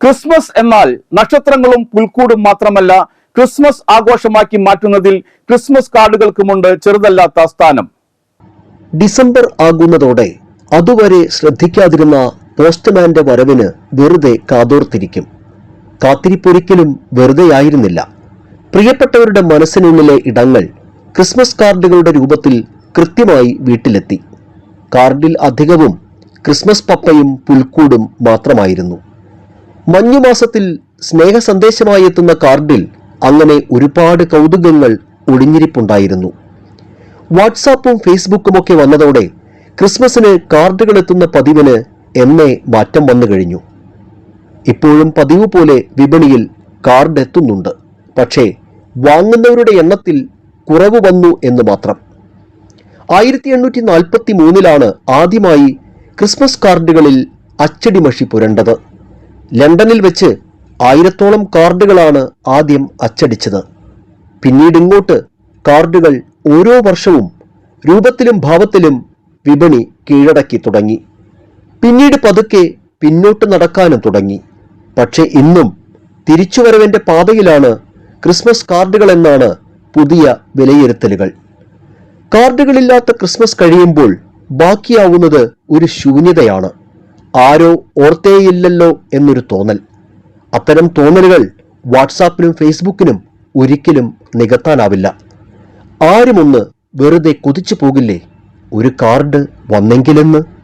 Christmas എന്നാൽ നക്ഷത്രങ്ങളും പുൽക്കൂടും മാത്രമല്ല ക്രിസ്മസ് ആഘോഷമാക്കി മാറ്റുന്നതിൽ ക്രിസ്മസ് കാർഡുകൾക്കുമുണ്ട് ചെറുതല്ലാത്ത സ്ഥാനം. ഡിസംബർ ആകുന്നതോടെ അതുവരെ ശ്രദ്ധിക്കാതിരുന്ന പോസ്റ്റ്മാന്റെ വരവിന് വെറുതെ കാതോർത്തിരിക്കും. കാത്തിരിപ്പൊരിക്കലും വെറുതെയായിരുന്നില്ല. പ്രിയപ്പെട്ടവരുടെ മനസ്സിനുള്ളിലെ ഇടങ്ങൾ ക്രിസ്മസ് കാർഡുകളുടെ രൂപത്തിൽ കൃത്യമായി വീട്ടിലെത്തി. കാർഡിൽ അധികവും ക്രിസ്മസ് പപ്പയും പുൽക്കൂടും മാത്രമായിരുന്നു. മഞ്ഞുമാസത്തിൽ സ്നേഹ സന്ദേശമായി എത്തുന്ന കാർഡിൽ അങ്ങനെ ഒരുപാട് കൗതുകങ്ങൾ ഒളിഞ്ഞിരിപ്പുണ്ടായിരുന്നു. വാട്സാപ്പും ഫേസ്ബുക്കും ഒക്കെ വന്നതോടെ ക്രിസ്മസിന് കാർഡുകൾ എത്തുന്ന പതിവിന് എന്നെ മാറ്റം വന്നു കഴിഞ്ഞു. ഇപ്പോഴും പതിവ് പോലെ വിപണിയിൽ കാർഡ് എത്തുന്നുണ്ട്. പക്ഷേ വാങ്ങുന്നവരുടെ എണ്ണത്തിൽ കുറവ് വന്നു എന്ന് മാത്രം. ആയിരത്തി എണ്ണൂറ്റി നാൽപ്പത്തി മൂന്നിലാണ് ആദ്യമായി ക്രിസ്മസ് കാർഡുകളിൽ അച്ചടിമഷി പുരണ്ടത്. ലണ്ടനിൽ വെച്ച് ആയിരത്തോളം കാർഡുകളാണ് ആദ്യം അച്ചടിച്ചത്. പിന്നീട് ഇങ്ങോട്ട് കാർഡുകൾ ഓരോ വർഷവും രൂപത്തിലും ഭാവത്തിലും വിപണി കീഴടക്കി തുടങ്ങി. പിന്നീട് പതുക്കെ പിന്നോട്ട് നടക്കാനും തുടങ്ങി. പക്ഷേ ഇന്നും തിരിച്ചുവരവിന്റെ പാതയിലാണ് ക്രിസ്മസ് കാർഡുകൾ എന്നാണ് പുതിയ വിലയിരുത്തലുകൾ. കാർഡുകളില്ലാത്ത ക്രിസ്മസ് കഴിയുമ്പോൾ ബാക്കിയാവുന്നത് ഒരു ശൂന്യതയാണ്. ആരോ ഓർത്തേയില്ലല്ലോ എന്നൊരു തോന്നൽ. അത്തരം തോന്നലുകൾ വാട്സാപ്പിനും ഫേസ്ബുക്കിനും ഒരിക്കലും നികത്താനാവില്ല. ആരുമൊന്ന് വെറുതെ കുതിച്ചു പോകില്ലേ? ഒരു കാർഡ് വന്നെങ്കിലെന്ന്?